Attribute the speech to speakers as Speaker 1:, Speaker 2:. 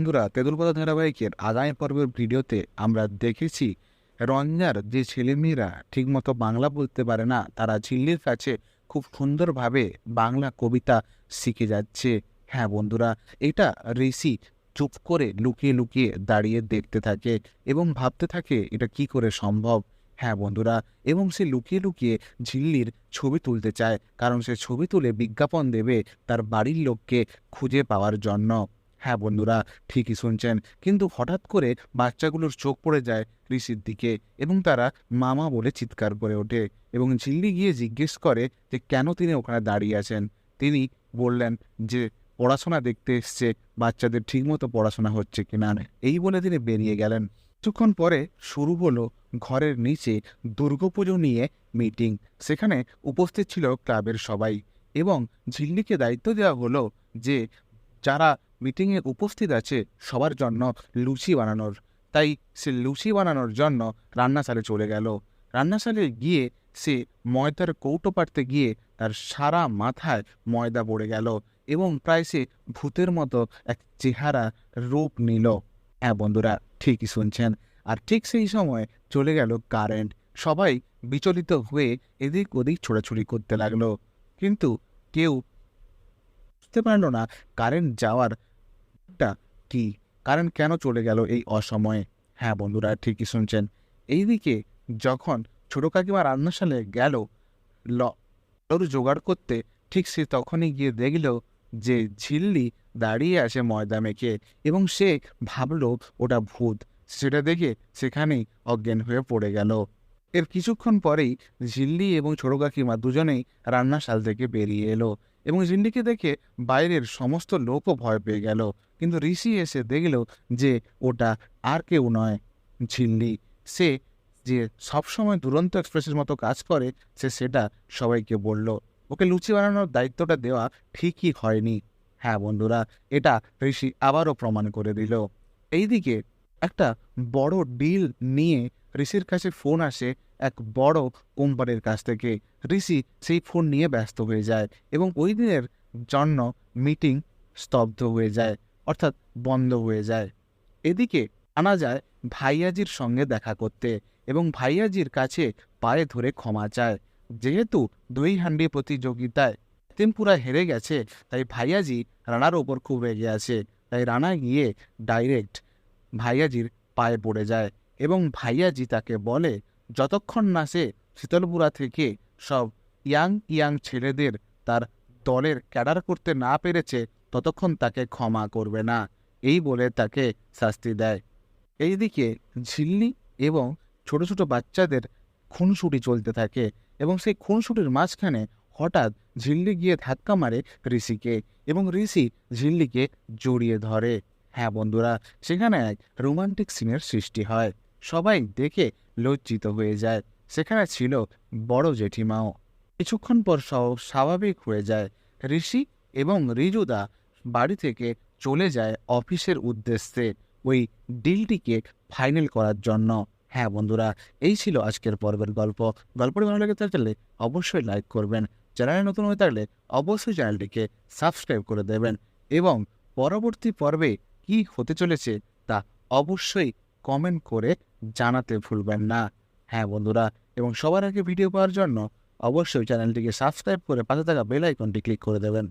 Speaker 1: বন্ধুরা তেঁতুলপাতা ধারাবাহিকের আগামী পর্বের ভিডিওতে আমরা দেখেছি রঞ্জার যে ছেলেমেয়েরা ঠিকমতো বাংলা বলতে পারে না, তারা ঝিল্লির কাছে খুব সুন্দরভাবে বাংলা কবিতা শিখে যাচ্ছে। হ্যাঁ বন্ধুরা, এটা ঋষি চুপ করে লুকিয়ে লুকিয়ে দাঁড়িয়ে দেখতে থাকে এবং ভাবতে থাকে, এটা কি করে সম্ভব? হ্যাঁ বন্ধুরা, এবং সে লুকিয়ে লুকিয়ে ঝিল্লির ছবি তুলতে চায়, কারণ সে ছবি তুলে বিজ্ঞাপন দেবে তার বাড়ির লোককে খুঁজে পাওয়ার জন্য। হ্যাঁ বন্ধুরা, ঠিকই শুনছেন। কিন্তু হঠাৎ করে বাচ্চাগুলোর চোখ পড়ে যায় ঋষির দিকে এবং তারা মামা বলে চিৎকার করে ওঠে এবং ঝিল্লি গিয়ে জিজ্ঞেস করে যে কেন তিনি ওখানে দাঁড়িয়ে আছেন? তিনি বললেন যে পড়াশোনা দেখতে এসছে, বাচ্চাদের ঠিকমতো পড়াশোনা হচ্ছে কিনা? এই বলে তিনি বেরিয়ে গেলেন। কিছুক্ষণ পরে শুরু হলো ঘরের নিচে দুর্গাপুজো নিয়ে মিটিং। সেখানে উপস্থিত ছিল ক্লাবের সবাই এবং ঝিল্লিকে দায়িত্ব দেওয়া হলো যে যারা মিটিংয়ে উপস্থিত আছে সবার জন্য লুচি বানানোর। তাই সে লুচি বানানোর জন্য রান্নাশালে চলে গেল। রান্নাশালে গিয়ে সে ময়দার কৌটো পাড়তে গিয়ে তার সারা মাথায় ময়দা পড়ে গেল এবং প্রায় সে ভূতের মতো এক চেহারা রূপ নিল। হ্যাঁ বন্ধুরা, ঠিকই শুনছেন। আর ঠিক সেই সময় চলে গেল কারেন্ট। সবাই বিচলিত হয়ে এদিক ওদিক ছোড়াছুড়ি করতে লাগল। কিন্তু কেউ বুঝতে পারল না কারেন্ট যাওয়ার টা কি? কারেন্ট কেন চলে গেল এই অসময়ে? হ্যাঁ বন্ধুরা, ঠিকই শুনছেন। এইদিকে যখন ছোট কাকিমা রান্নাশালে গেল, ল আলুর জোগাড় করতে, ঠিক সে তখনই গিয়ে দেখল যে ঝিল্লি দাঁড়িয়ে আছে ময়দা মেখে এবং সে ভাবল, ওটা ভূত। সেটা দেখে সেখানেই অজ্ঞান হয়ে পড়ে গেল। এর কিছুক্ষণ পরেই ঝিল্লি এবং ছোট কাকিমা দুজনেই রান্নাশাল থেকে বেরিয়ে এলো এবং ঝিল্লিকে দেখে বাইরের সমস্ত লোকও ভয় পেয়ে গেল। কিন্তু ঋষি এসে দেখল যে ওটা আর কেউ নয়, ঝিল্লি। সে যে সবসময় দুরন্ত এক্সপ্রেসের মতো কাজ করে, সে সেটা সবাইকে বলল, ওকে লুচি বানানোর দায়িত্বটা দেওয়া ঠিকই হয়নি। হ্যাঁ বন্ধুরা, এটা ঋষি আবারও প্রমাণ করে দিল। এইদিকে একটা বড় ডিল নিয়ে ঋষির কাছে ফোন আসে এক বড় কোম্পানির কাছ থেকে। ঋষি সেই ফোন নিয়ে ব্যস্ত হয়ে যায় এবং ওই দিনের জন্য মিটিং স্তব্ধ হয়ে যায়, অর্থাৎ বন্ধ হয়ে যায়। এদিকে আনা যায় ভাইয়াজির সঙ্গে দেখা করতে এবং ভাইয়াজির কাছে পায়ে ধরে ক্ষমা চায়। যেহেতু দই হান্ডি প্রতিযোগিতায় তিনপুরা হেরে গেছে, তাই ভাইয়াজি রানার ওপর খুব রেগে আছে। তাই রানা গিয়ে ডাইরেক্ট ভাইয়াজির পায়ে পড়ে যায় এবং ভাইয়াজি তাকে বলে, যতক্ষণ না সে শীতলপুরা থেকে সব ইয়াং ইয়াং ছেলেদের তার দলের ক্যাডার করতে না পেরেছে, ততক্ষণ তাকে ক্ষমা করবে না। এই বলে তাকে শাস্তি দেয়। এইদিকে ঝিল্লি এবং ছোট ছোট বাচ্চাদের খুনসুটি চলতে থাকে এবং সেই খুনসুটির মাঝখানে হঠাৎ ঝিল্লি গিয়ে ধাক্কা মারে ঋষিকে এবং ঋষি ঝিল্লিকে জড়িয়ে ধরে। হ্যাঁ বন্ধুরা, সেখানে এক রোমান্টিক সিনের সৃষ্টি হয়। সবাই দেখে লজ্জিত হয়ে যায়। সেখানে ছিল বড় জেঠিমাও। কিছুক্ষণ পর সব স্বাভাবিক হয়ে যায়। ঋষি এবং রিজুদা বাড়ি থেকে চলে যায় অফিসের উদ্দেশ্যে ওই ডিলটিকে ফাইনাল করার জন্য। হ্যাঁ বন্ধুরা, এই ছিল আজকের পর্বের গল্প। গল্পটি ভালো লেগে থাকলে অবশ্যই লাইক করবেন। চ্যানেলে নতুন হয়ে থাকলে অবশ্যই চ্যানেলটিকে সাবস্ক্রাইব করে দেবেন। এবং পরবর্তী পর্বে কি হতে চলেছে তা অবশ্যই কমেন্ট করে জানাতে ভুলবেন না। হ্যাঁ বন্ধুরা, এবং সবার আগে ভিডিও পাওয়ার জন্য অবশ্যই চ্যানেলটিকে সাবস্ক্রাইব করে পাশে থাকা বেল আইকনটি ক্লিক করে দেবেন।